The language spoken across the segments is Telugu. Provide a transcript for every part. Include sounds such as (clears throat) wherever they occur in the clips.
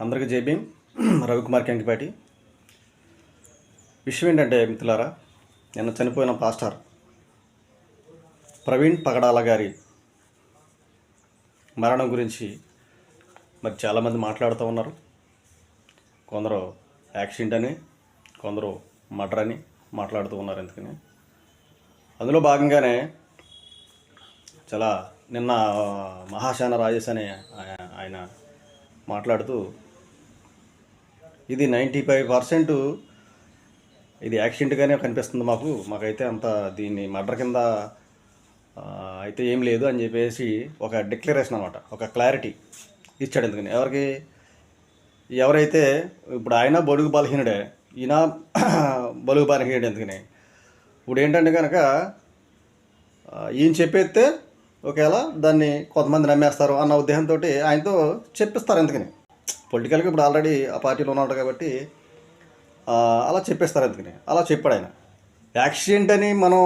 అందరికీ జై భీమ్. రవికుమార్ కెంకిపాటి విషయం ఏంటంటే మిత్రులారా నిన్న చనిపోయిన పాస్టర్ ప్రవీణ్ పగడాల గారి మరణం గురించి మరి చాలామంది మాట్లాడుతూ ఉన్నారు. కొందరు యాక్సిడెంట్ అని కొందరు మర్డర్ అని మాట్లాడుతూ ఉన్నారు ఎందుకని. అందులో భాగంగానే చాలా నిన్న మహాశాన రాజేష్ అనే ఆయ- ఆయన మాట్లాడుతూ ఇది నైంటీ ఫైవ్ పర్సెంట్ ఇది యాక్సిడెంట్గానే కనిపిస్తుంది మాకు. మాకైతే అంత దీన్ని మర్డర్ కింద అయితే ఏం లేదు అని చెప్పేసి ఒక డిక్లరేషన్ అనమాట ఒక క్లారిటీ ఇచ్చాడు ఎందుకని. ఎవరికి ఎవరైతే ఇప్పుడు ఆయన బడుగు బలహీనుడే ఈయన (clears throat) బలుగు బలహీనుడు ఎందుకని. ఇప్పుడు ఏంటంటే కనుక ఈయన చెప్పేస్తే ఒకవేళ దాన్ని కొంతమంది నమ్మేస్తారు అన్న ఉద్దేశంతో ఆయనతో చెప్పిస్తారు ఎందుకని. పొలిటికల్గా ఇప్పుడు ఆల్రెడీ ఆ పార్టీలో ఉన్నాడు కాబట్టి అలా చెప్పేస్తారు ఎందుకని అలా చెప్పాడు ఆయన. యాక్సిడెంట్ అని మనం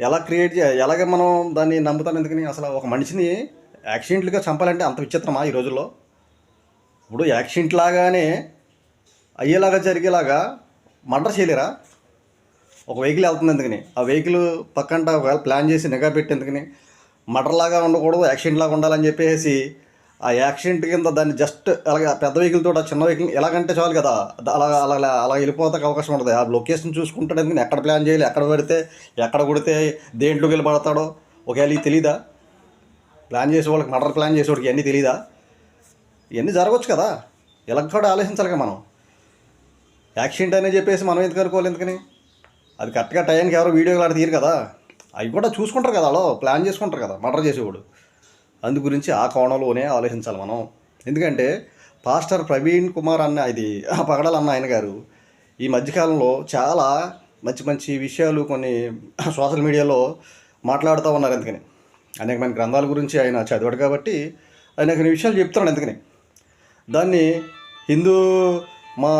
ఎలా క్రియేట్ చే ఎలాగ మనం దాన్ని నమ్ముతాం ఎందుకని అసలు ఒక మనిషిని యాక్సిడెంట్లుగా చంపాలంటే అంత విచిత్రమా ఈ రోజుల్లో? ఇప్పుడు యాక్సిడెంట్ లాగానే అయ్యేలాగా జరిగేలాగా మర్డర్ చేయలేరా? ఒక వెహికల్ వెళ్తుంది ఎందుకని ఆ వెహికల్ పక్కంట ఒకవేళ ప్లాన్ చేసి నిఘా పెట్టి ఎందుకని లాగా ఉండకూడదు యాక్సిడెంట్ లాగా ఉండాలని చెప్పేసి ఆ యాక్సిడెంట్ కింద దాన్ని జస్ట్ అలాగే పెద్ద వెహికల్ చిన్న వెహికల్ ఎలాగంటే చాలు కదా. అలా అలా అలా వెళ్ళిపోతానికి అవకాశం ఉంటుంది ఆ లొకేషన్ చూసుకుంటాడు ఎందుకని? ఎక్కడ ప్లాన్ చేయాలి? ఎక్కడ పెడితే ఎక్కడ కొడితే దేంట్లోకి వెళ్ళి పడతాడో? ఒకవేళ ఇది తెలీదా? ప్లాన్ చేసే వాళ్ళకి మర్డర్ ప్లాన్ చేసేవాడికి ఇవన్నీ తెలీదా? ఇవన్నీ జరగవచ్చు కదా. ఇలా కూడా ఆలోచించాలి మనం. యాక్సిడెంట్ అని చెప్పేసి మనం ఎందుకు అనుకోవాలి ఎందుకని? అది కరెక్ట్గా టైంకి ఎవరో వీడియోలు ఆడ తీయరు కదా. అవి కూడా చూసుకుంటారు కదా అలా ప్లాన్ చేసుకుంటారు కదా. మర్డర్ చేసేవాడు. అందు గురించి ఆ కోణంలోనే ఆలోచించాలి మనం. ఎందుకంటే పాస్టర్ ప్రవీణ్ కుమార్ అన్న ఇది పగడాలన్న ఆయన గారు ఈ మధ్యకాలంలో చాలా మంచి మంచి విషయాలు కొన్ని సోషల్ మీడియాలో మాట్లాడుతూ ఉన్నారు ఎందుకని అనేకమైన గ్రంథాల గురించి ఆయన చదివాడు కాబట్టి ఆయన కొన్ని విషయాలు చెప్తున్నాడు ఎందుకని దాన్ని హిందూ మా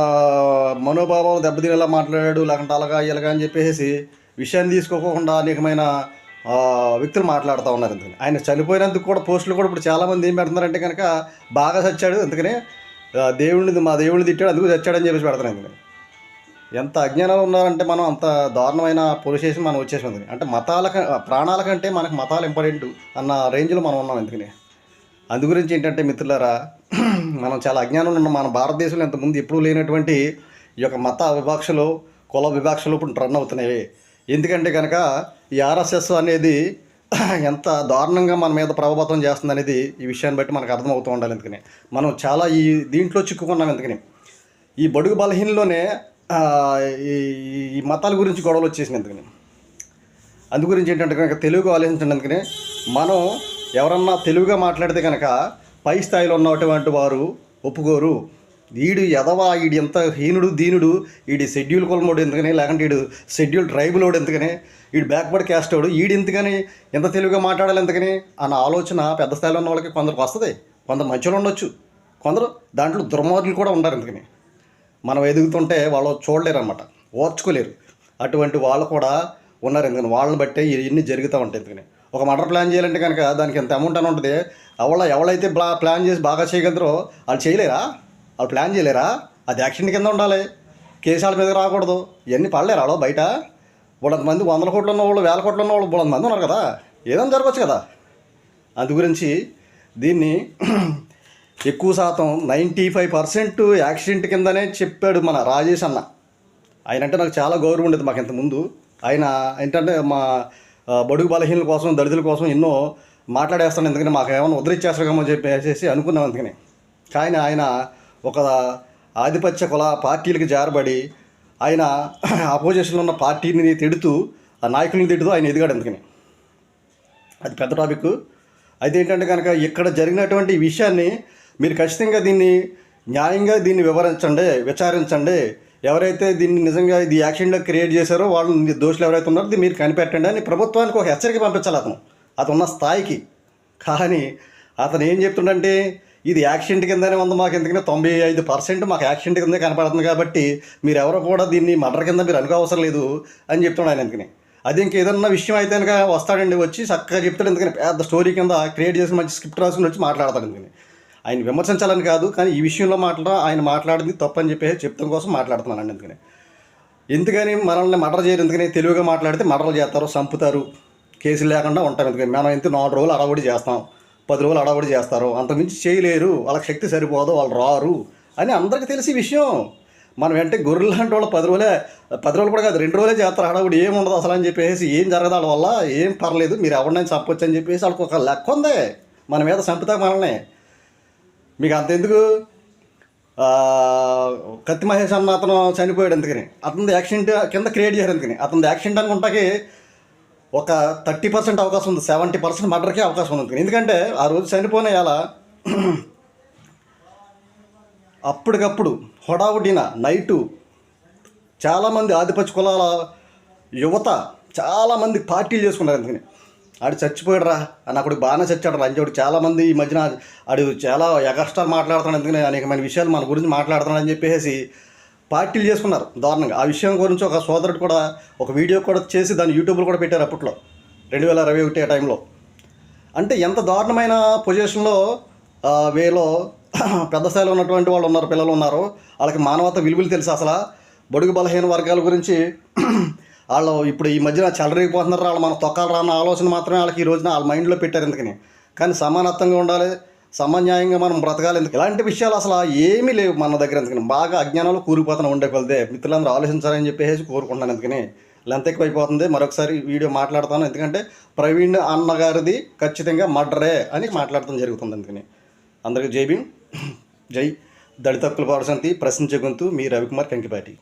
మనోభావాలు దెబ్బతినేలా మాట్లాడాడు లేకుంటే అలాగా ఇలాగా అని చెప్పేసి విషయాన్ని తీసుకోకుండా అనేకమైన వ్యక్తులు మాట్లాడుతూ ఉన్నారు అందుకని ఆయన చనిపోయినందుకు కూడా పోస్టులు కూడా ఇప్పుడు చాలామంది ఏం పెడుతున్నారంటే కనుక బాగా చచ్చాడు అందుకనే దేవుడిని మా దేవుడిని తిట్టాడు అందుకు చచ్చాడని చెప్పేసి పెడతాను అందుకని ఎంత అజ్ఞానాలు ఉన్నారంటే మనం అంత దారుణమైన పొలిసేషన్ మనం వచ్చేసి ఉంది అంటే మతాల క- ప్రాణాల కంటే మనకు మతాలు ఇంపార్టెంట్ అన్న రేంజ్లో మనం ఉన్నాం ఎందుకని అందు గురించి ఏంటంటే మిత్రులారా (clears throat) మనం చాలా అజ్ఞానంలో ఉన్నాం. మన భారతదేశంలో ఇంతకుముందు ఎప్పుడూ లేనటువంటి ఈ యొక్క మత వివక్షలు కుల వివక్షలు ఇప్పుడు రన్ అవుతున్నాయి. ఎందుకంటే కనుక ఈ ఆర్ఎస్ఎస్ అనేది ఎంత దారుణంగా మన మీద ప్రభావితం చేస్తుంది అనేది ఈ విషయాన్ని బట్టి మనకు అర్థమవుతూ ఉండాలి ఎందుకని మనం చాలా ఈ దీంట్లో చిక్కుకున్నాం ఎందుకని ఈ బడుగు బలహీనలోనే ఈ మతాల గురించి గొడవలు వచ్చేసింది ఎందుకని అందు గురించి ఏంటంటే కనుక తెలుగు ఆలోచించండి అందుకని. మనం ఎవరన్నా తెలుగుగా మాట్లాడితే కనుక పై స్థాయిలో ఉన్నటువంటి వారు ఒప్పుకోరు. వీడు ఎదవా వీడు ఎంత హీనుడు దీనుడు వీడి షెడ్యూల్ కులమోడు ఎందుకని లేకుంటే వీడు షెడ్యూల్ ట్రైబులోడు ఎందుకని వీడు బ్యాక్వర్డ్ క్యాస్ట్ వాడు వీడు ఎందుకని ఎంత తెలుగుగా మాట్లాడాలి ఎందుకని అన్న ఆలోచన పెద్ద స్థాయిలో ఉన్న వాళ్ళకి కొందరికి వస్తుంది. కొందరు మంచిలో ఉండొచ్చు. కొందరు దాంట్లో దుర్మార్గులు కూడా ఉండరు ఎందుకని. మనం ఎదుగుతుంటే వాళ్ళు చూడలేరు అనమాట ఓర్చుకోలేరు. అటువంటి వాళ్ళు కూడా ఉన్నారు ఎందుకని. వాళ్ళని బట్టే ఇవన్నీ జరుగుతూ ఉంటాయి ఎందుకని. ఒక మర్డర్ ప్లాన్ చేయాలంటే కనుక దానికి ఎంత అమౌంట్ అని ఉంటుంది. ఎవడ ఎవరైతే ప్లా ప్లాన్ చేసి బాగా చేయగలరో వాళ్ళు చేయలేరా? వాళ్ళు ప్లాన్ చేయలేరా? అది యాక్సిడెంట్ కింద ఉండాలి. కేసాల మీద రాకూడదు. ఇవన్నీ పడలేరు వాళ్ళు బయట? బోళంత మంది వందల కోట్లు ఉన్న వాళ్ళు వేల కోట్లు ఉన్న వాళ్ళు మంది ఉన్నారు కదా. ఏదైనా జరగచ్చు కదా. అందు గురించి దీన్ని (clears throat) ఎక్కువ శాతం నైంటీ ఫైవ్ పర్సెంట్ యాక్సిడెంట్ కిందనే చెప్పాడు మన రాజేష్ అన్న. ఆయన అంటే నాకు చాలా గౌరవం ఉండేది మాకు ఇంత ముందు. ఆయన ఏంటంటే మా బడుగు బలహీనల కోసం దళితుల కోసం ఎన్నో మాట్లాడేస్తాను. ఎందుకంటే మాకు ఏమైనా ఉద్ధరించేస్తామో చెప్పేసి అనుకున్నాం అందుకని. కానీ ఆయన ఒక ఆధిపత్య కుల పార్టీలకు జారబడి ఆయన (clears throat) అపోజిషన్లో ఉన్న పార్టీని తిడుతూ ఆ నాయకులను తిడుతూ ఆయన ఎదిగాడు అందుకని. అది పెద్ద టాపిక్ అయితే ఏంటంటే కనుక ఇక్కడ జరిగినటువంటి విషయాన్ని మీరు ఖచ్చితంగా దీన్ని న్యాయంగా దీన్ని వివరించండి విచారించండి. ఎవరైతే దీన్ని నిజంగా ఇది యాక్సిడెంట్లో క్రియేట్ చేశారో వాళ్ళు దోషులు ఎవరైతే ఉన్నారో మీరు కనిపెట్టండి అని ప్రభుత్వానికి ఒక హెచ్చరిక పంపించాలి అతను. అతను ఉన్న స్థాయికి. కానీ అతను ఏం చెప్తుండంటే ఇది యాక్సిడెంట్ కిందనే ఉంది మాకు. ఎందుకంటే తొంభై ఐదు పర్సెంట్ మాకు యాక్సిడెంట్ కిందే కనపడుతుంది కాబట్టి మీరు ఎవరు కూడా దీన్ని మర్డర్ కింద మీరు అనుకోవసరం లేదు అని చెప్తున్నాడు ఆయన ఎందుకని అది ఇంకేదన్నా విషయం అయితే కనుక వస్తాడండి వచ్చి చక్కగా చెప్తాడు ఎందుకని పెద్ద స్టోరీ కింద క్రియేట్ చేసి మంచి స్క్రిప్ట్ రాసుకుని వచ్చి మాట్లాడతాడు ఎందుకని ఆయన విమర్శించాలని కాదు కానీ ఈ విషయంలో మాట్లాడడం ఆయన మాట్లాడింది తప్పని చెప్పేసి చెప్తాం కోసం మాట్లాడుతున్నాను ఎందుకని ఎందుకని మనల్ని మర్డర్ చేయరు ఎందుకని తెలివిగా మాట్లాడితే మర్డర్లు చేస్తారు చంపుతారు కేసులు లేకుండా ఉంటారు ఎందుకని మనం ఎంత నాలుగు రోజులు అడగొడి చేస్తాం. పది రోజులు అడవడి చేస్తారు. అంతకుమించి చేయలేరు. వాళ్ళకి శక్తి సరిపోదు. వాళ్ళు రారు. అని అందరికీ తెలిసి విషయం. మనం అంటే గొర్రెలు లాంటి వాళ్ళు పది రోజులే పది రోజులు కూడా కాదు రెండు రోజులే చేస్తారు. హడావుడి ఏం ఉండదు అసలు అని చెప్పేసి ఏం జరగదు వాళ్ళ వల్ల. ఏం పర్లేదు. మీరు ఎవరినైనా చంపొచ్చు అని చెప్పేసి వాళ్ళకి ఒక లెక్క ఉంది. మన మీద చంపుతా మనల్ని. మీకు అంతెందుకు కత్తి మహేష్ అన్న అతను చనిపోయాడు ఎందుకని అతనిది యాక్సిడెంట్ కింద క్రియేట్ చేశారు ఎందుకని అతనిది యాక్సిడెంట్ అనుకుంటాకి ఒక థర్టీ పర్సెంట్ అవకాశం ఉంది సెవెంటీ పర్సెంట్ మర్డర్కే అవకాశం ఉంది. ఎందుకంటే ఆ రోజు చనిపోయిన ఎలా అప్పటికప్పుడు హుడావుడిన నైటు చాలామంది ఆధిపత్య కులాల యువత చాలామంది పార్టీలు చేసుకున్నారు అందుకని. ఆడు చచ్చిపోయాడురా అని అప్పుడు బాగానే చచ్చాడు రంజోడు చాలామంది ఈ మధ్యన ఆడు చాలా ఎగస్టార్ మాట్లాడుతున్నాడు ఎందుకని అనేకమైన విషయాలు మన గురించి మాట్లాడుతున్నాడు అని చెప్పేసి పార్టీలు చేసుకున్నారు దారుణంగా. ఆ విషయం గురించి ఒక సోదరుడు కూడా ఒక వీడియో కూడా చేసి దాన్ని యూట్యూబ్లో కూడా పెట్టారు అప్పట్లో రెండు వేల ఇరవై ఒకటి ఆ టైంలో. అంటే ఎంత దారుణమైన పొజిషన్లో వేలో (clears throat) పెద్ద స్థాయిలో ఉన్నటువంటి వాళ్ళు ఉన్నారు పిల్లలు ఉన్నారు. వాళ్ళకి మానవత విలువలు తెలుసు అసలు. బడుగు బలహీన వర్గాల గురించి (clears throat) వాళ్ళు ఇప్పుడు ఈ మధ్యన చెలరేగిపోతున్నారు. వాళ్ళు మన తొక్కాలు రాన్న ఆలోచన మాత్రమే వాళ్ళకి ఈ రోజున వాళ్ళ మైండ్లో పెట్టారు ఎందుకని కానీ సమానత్వంగా ఉండాలి. సమన్యాయంగా మనం బ్రతకాలి. ఎందుకు ఇలాంటి విషయాలు అసలు ఏమీ లేవు మన దగ్గర ఎందుకని? బాగా అజ్ఞానంలో కూరిపోతాను ఉండే కొలదే. మిత్రులందరూ ఆలోచించాలని చెప్పేసి కోరుకుంటాను ఎందుకని? లెంత్ ఎక్కువైపోతుంది. మరొకసారి వీడియో మాట్లాడతాను. ఎందుకంటే ప్రవీణ్ అన్నగారిది ఖచ్చితంగా మర్డరే అని మాట్లాడటం జరుగుతుంది అందుకని అందరికీ జై భీమ్. (clears throat) జై దళిత హక్కుల పౌరసంతి ప్రశ్నించే గొంతు మీ రవికుమార్ కంకిపాటి